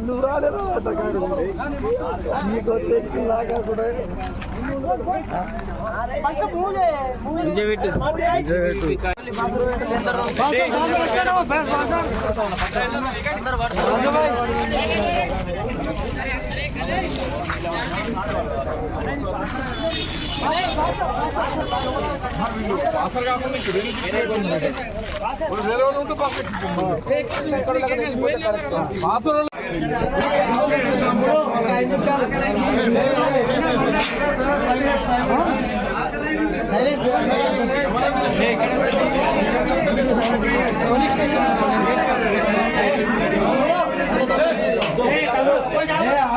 నువ్వు రాలేదా నీకు వచ్చేసి లాగా కూడా మాట్లాడు ఏం రాసుకుంటున్నారు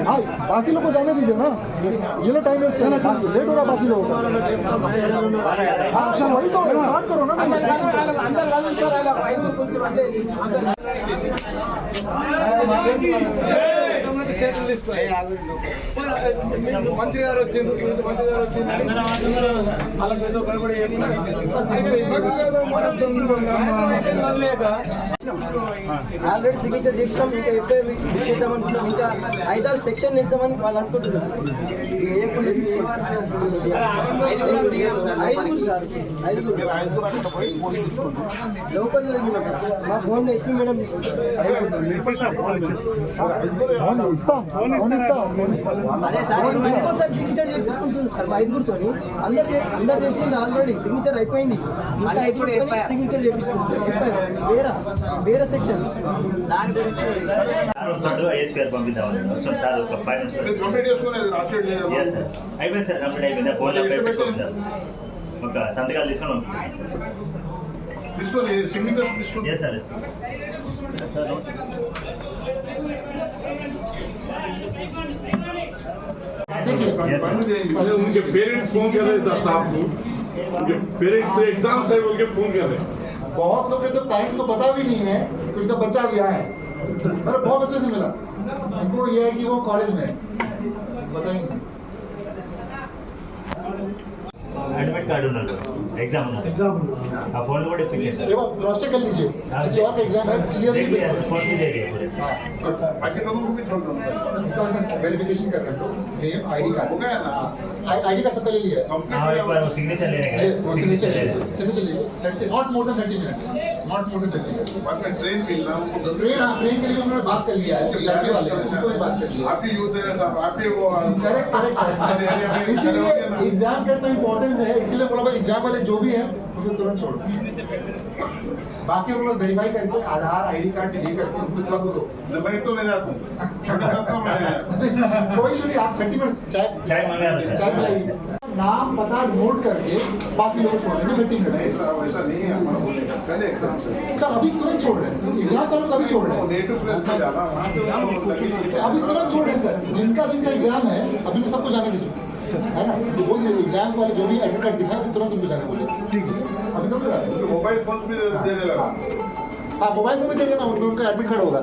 डोंट वेस्ट टाइम बाकी लोग को जाने दीजिए ना ये लोग टाइम वेस्ट कर रहे हैं लेट हो रहा बाकी लोगों का हाँ, अच्छा वही तो स्टार्ट करो ना మంత్రి గారు వచ్చింది మంత్రి గారు వచ్చింది వాళ్ళకి ఏదో కనబడి ఆల్రెడీ సిగ్నేచర్ చేసినాం ఇంకా ఎఫ్ఐఆర్ చేద్దామనుకున్నాం ఇంకా ఐదారు సెక్షన్ వేస్తామని వాళ్ళు అనుకుంటున్నారు ఇక ఐదుగురు సార్ ఐదుగురు లోకల్ మా ఫోన్ ఎస్పీ మేడం అదే సార్ ఇంకోసారి సిగ్నేచర్ చేపించుకుంటున్నాను సార్ మా ఐదుగురితో అందరు అందరు చేసింది ఆల్రెడీ సిగ్నేచర్ అయిపోయింది ఇంకా అయిపోయి సిగ్నేచర్ చేపించుకుంటున్నాం వేరా వేరే సెక్షన్ దాని గురించి సార్ వస్తాడు ఐఎస్ గారు పంపిద్దామని వస్తాడు సార్ ఒక ఫైవ్ మినిట్స్ కంప్లీట్ చేసుకునేది రాష్ట్రీయ ఎస్ సార్ అయిపోయింది సార్ కంప్లీట్ అయిపోయింది ఫోన్లో అప్లై పెట్టుకుంటాం ఒక సంతకాలు తీసుకొని పంపిస్తాం తీసుకోండి సిగ్నేచర్ తీసుకోండి ఎస్ సార్ उनके पेरेंट्स फोन कर रहे हैं सर साहब को उनके पेरेंट्स से एग्जाम है उनके फोन कर रहे हैं बहुत लोग तो पेरेंट्स को पता भी नहीं है कि उनका बच्चा भी आया है। अरे बहुत अच्छे से मिला। उनको ये है कि वो कॉलेज में है। पता ही नहीं। కార్డు ఉన్నాడు ఎగ్జామ్ ఉన్నాడు एग्जाम ఆ ఫోన్ కూడా ఇప్పించారు సార్ एक बार क्रॉस चेक कर लीजिए किसी और का एग्जाम है क्लियरली ఫోన్ మీద ఏరియా पूरे बाकी लोगों को भी छोड़ दो वेरिफिकेशन कर रहे हैं नेम आईडी हो गया ना कार्ड आईडी कार्ड सबका ले लिया है हाँ एक बार वो सिग्नेचर लेने ये, गए वो सिग्नेचर सिग्नेचर लीजिए not more than thirty minutes not more than thirty minutes बाद में ट्रेन मिलना उनको ट्रेन हाँ ट्रेन के लिए उन्होंने बात कर लिया है जीआरपी वाले उनको भी बात कर लिया है आप ही यूथ है साहब आप ही वो करेक्ट करेक्ट सर इसीलिए एग्जाम का इतना इम्पोर्टेंस है इसीलिए बोला भाई एग्ज़ाम वाले जो भी है उनको तुरंत छोड़ो बाकी हम लोग वेरीफाई करके आधार आईडी कार्ड ले करके उनको सबको मैं तो जाता हूँ मैं जाता मैं। कोई इशू नहीं आप थर्टी मिनट चाय चाय मंगा चाय पिलाइए नाम पता नोट करके बाकी लोग छोड़ देंगे ऐसा नहीं है पहले एग्ज़ाम से। सर अभी तुरंत छोड़ रहे हैं। एग्ज़ाम का लोग अभी छोड़ रहे हैं। नेटिव प्लेस में जाना। वहाँ पे लगेगी अभी तुरंत छोड़ रहे हैं सर। जिनका जिनका एग्ज़ाम है अभी तो सबको जाने दीजिए है ना? जो बोल दिया एग्ज़ाम्स वाले जो भी एडमिट कार्ड दिखाए तुरंत उनको जाने बोले ठीक है। अभी तो मोबाइल फ़ोन भी देने। लगा हाँ मोबाइल फ़ोन भी देंगे ना उनका एडमिट कार्ड होगा।